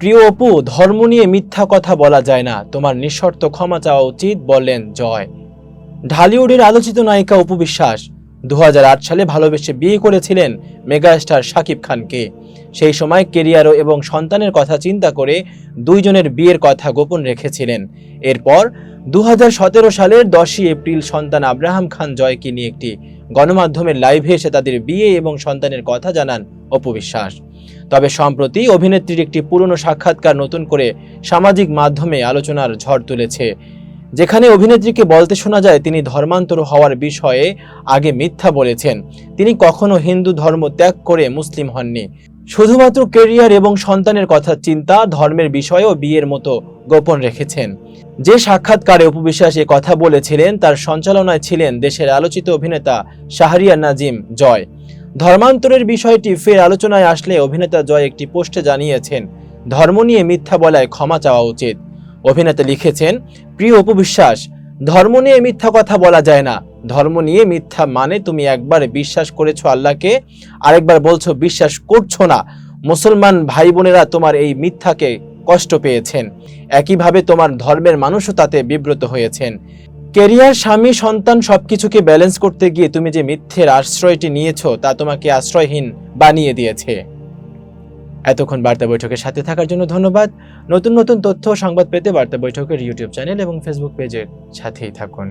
প্রিয় অপু, ধর্ম নিয়ে মিথ্যা কথা বলা যায় না। তোমার নিঃশর্ত ক্ষমা চাওয়া উচিত বললেন জয়। ঢালিউডের আলোচিত নায়িকা অপু বিশ্বাস দু হাজার আট সালে ভালোবেসে বিয়ে করেছিলেন মেগাস্টার শাকিব খানকে। সেই সময় কেরিয়ারও এবং সন্তানের কথা চিন্তা করে দুইজনের বিয়ের কথা গোপন রেখেছিলেন। এরপর দু হাজার সতেরো সালের দশই এপ্রিল সন্তান আব্রাহাম খান জয়কে নিয়ে একটি গণমাধ্যমের লাইভে এসে তাদের বিয়ে এবং সন্তানের কথা জানান অপু বিশ্বাস। তবে সম্প্রতি অভিনেত্রীর একটি পুরনো সাক্ষাৎকার নতুন করে সামাজিক মাধ্যমে আলোচনার ঝড় তুলেছে। যেখানে অভিনেত্রীকে বলতে শোনা যায়, তিনি ধর্মান্তর হওয়ার বিষয়ে আগে মিথ্যা বলেছেন। তিনি কখনো হিন্দু ধর্ম ত্যাগ করে মুসলিম হননি। শুধুমাত্র কেরিয়ার এবং সন্তানের কথা চিন্তা, ধর্মের বিষয়েও বিয়ের মতো গোপন রেখেছেন। যে সাক্ষাৎকারে উপবিশ্বাস কথা বলেছিলেন, তার সঞ্চালনায় ছিলেন দেশের আলোচিত অভিনেতা শাহরিয়া নাজিম জয়। ধর্মান্তরের বিষয়টি ফের আলোচনায় আসলে অভিনেতা জয় একটি পোস্টে জানিয়েছেন, ধর্ম নিয়ে মিথ্যা বলায় ক্ষমা চাওয়া উচিত। অভিনেতা লিখেছেন, প্রিয় উপবিশ্বাস ধর্ম নিয়ে মিথ্যা কথা বলা যায় না। ধর্ম নিয়ে মিথ্যা মানে তুমি একবার বিশ্বাস করেছ আল্লাহকে, আরেকবার বলছো বিশ্বাস করছ না। মুসলমান ভাই বোনেরা তোমার এই মিথ্যাকে কষ্ট পেয়েছেন। একইভাবে তোমার ধর্মের মানুষও তাতে বিব্রত হয়েছেন। কেরিয়ার, স্বামী, সন্তান সবকিছুকে ব্যালেন্স করতে গিয়ে তুমি যে মিথ্যের আশ্রয়টি নিয়েছো তা তোমাকে আশ্রয়হীন বানিয়ে দিয়েছে। এতক্ষণ বার্তা বৈঠকের সাথে থাকার জন্য ধন্যবাদ। নতুন নতুন তথ্য সংবাদ পেতে বার্তা বৈঠকের ইউটিউব চ্যানেল এবং ফেসবুক পেজের সাথেই থাকুন।